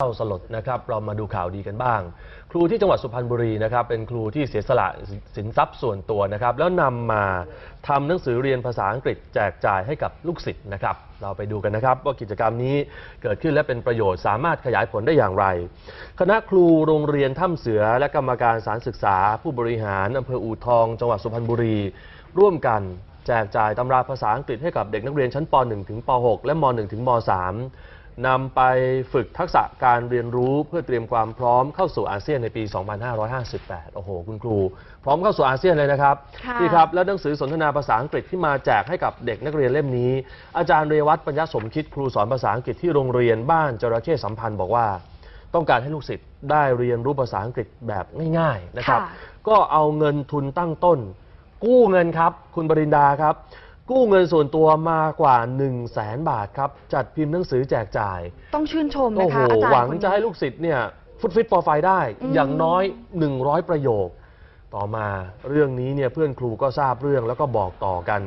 เศร้าสลดนะครับเรามาดูข่าวดีกันบ้าง ครูที่จังหวัดสุพรรณบุรีนะครับเป็นครูที่เสียสละสินทรัพย์ส่วนตัวนะครับแล้วนำมาทำหนังสือเรียนภาษาอังกฤษแจกจ่ายให้กับลูกศิษย์นะครับเราไปดูกันนะครับว่ากิจกรรมนี้เกิดขึ้นและเป็นประโยชน์สามารถขยายผลได้อย่างไร คณะครูโรงเรียนถ้ำเสือและกรรมการสารศึกษา ผู้บริหารอำเภออู่ทอง จังหวัดสุพรรณบุรี ร่วมกันแจกจ่ายตำราภาษาอังกฤษให้กับเด็กนักเรียนชั้นป .1 ถึงป .6 และม .1 ถึงม .3 นำไปฝึกทักษะการเรียนรู้เพื่อเตรียมความพร้อมเข้าสู่อาเซียนในปี 2558 โอ้โห คุณครู พร้อมเข้าสู่อาเซียนเลยนะครับค่ะนี่ครับ แล้วหนังสือสนทนาภาษาอังกฤษที่มาแจกให้กับเด็กนักเรียนเล่มนี้ อาจารย์เรวัตปัญญาสมคิดครูสอนภาษาอังกฤษที่โรงเรียนบ้านจระเข้สัมพันธ์บอกว่า ต้องการให้ลูกศิษย์ได้เรียนรู้ภาษาอังกฤษแบบง่ายๆนะครับ ค่ะ ก็เอาเงินทุนตั้งต้น กู้เงินครับ คุณบรินดาครับ กู้เงินส่วนตัวมากว่า 1 0 0 0 0แสนบาทครับ จัดพิมพ์หนังสือแจกจ่ายต้องชื่นชมโอ้นะโหคะอาจารย์หวังคนนี้ จะให้ลูกศิษย์เนี่ยฟุตฟิตฟอร์ไฟได้ อืม อย่างน้อย 100 ประโยค ต่อมาเรื่องนี้เนี่ยเพื่อนครูก็ทราบเรื่องแล้วก็บอกต่อกัน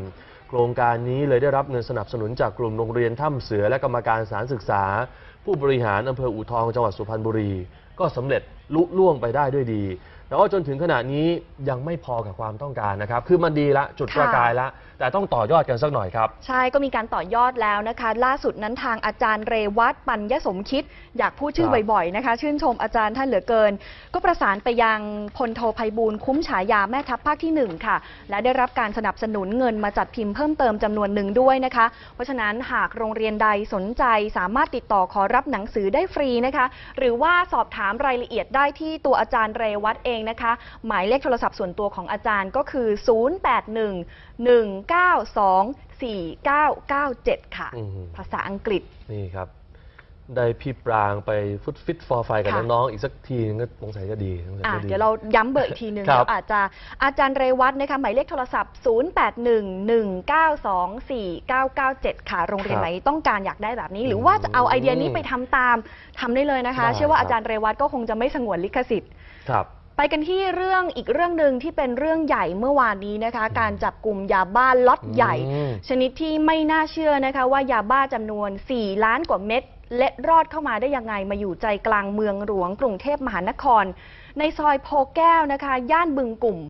โครงการนี้เลยได้รับเงินสนับสนุนจากกลุ่มโรงเรียนถ้ำเสือและกรรมการสารศึกษา ผู้บริหารอำเภออู่ทองจังหวัดสุพรรณบุรี ก็สำเร็จลุล่วงไปได้ด้วยดี แต่ว่าจนถึงขณะนี้ยังไม่พอกับความต้องการนะครับ คือมันดีละจุดประกายละ แต่ต้องต่อยอดกันสักหน่อยครับ ใช่ก็มีการต่อยอดแล้วนะคะ ล่าสุดนั้นทางอาจารย์เรวัตปัญญสมคิด อยากพูดชื่อครับบ่อยๆนะคะ ชื่นชมอาจารย์ท่านเหลือเกิน ก็ประสานไปยังพลโทภัยบูลย์คุ้มฉายาแม่ทัพภาคที่ 1 ค่ะ และได้รับการสนับสนุนเงินมาจัดพิมพ์เพิ่มเติมจำนวนหนึ่งด้วยนะคะ เพราะฉะนั้นหากโรงเรียนใดสนใจสามารถติดต่อขอรับหนังสือได้ฟรีนะคะ หรือว่าสอบถามรายละเอียดได้ที่ตัวอาจารย์เรวัตเองนะคะ หมายเลขโทรศัพท์ส่วนตัวของอาจารย์ก็คือ 0811924997 ค่ะ อืม ภาษาอังกฤษ นี่ครับ ได้พี่ปรางไปฟุตฟิตฟอร์ไฟกับค่ะ น้องๆอีกสักทีนึงก็สงสัยจะดีสงสัยอะจะดี เดี๋ยวเราย้ำเบอร์อีกทีหนึ่งครับ แล้วอาจจะอาจารย์เรวัตนะคะหมายเลขโทรศัพท์ 0811924997 ค่ะ โรงเรียนไหนต้องการอยากได้แบบนี้ หรือว่าจะเอาไอเดียนี้ไปทำตามทำได้เลยนะคะได้เชื่อว่าครับอาจารย์เรวัตก็คงจะไม่สงวนลิขสิทธิ์ ครับ ไปกันที่เรื่องอีกเรื่องหนึ่งที่เป็นเรื่องใหญ่เมื่อวานนี้นะคะ การจับกลุ่มยาบ้าล็อตใหญ่อืมชนิดที่ไม่น่าเชื่อนะคะ ว่ายาบ้าจำนวน 4 ล้านกว่าเม็ดเล็ดรอดเข้ามาได้ยังไงมาอยู่ใจกลางเมืองหลวงกรุงเทพมหานคร ในซอยโพแก้วนะคะ ย่านบึงกลุ่ม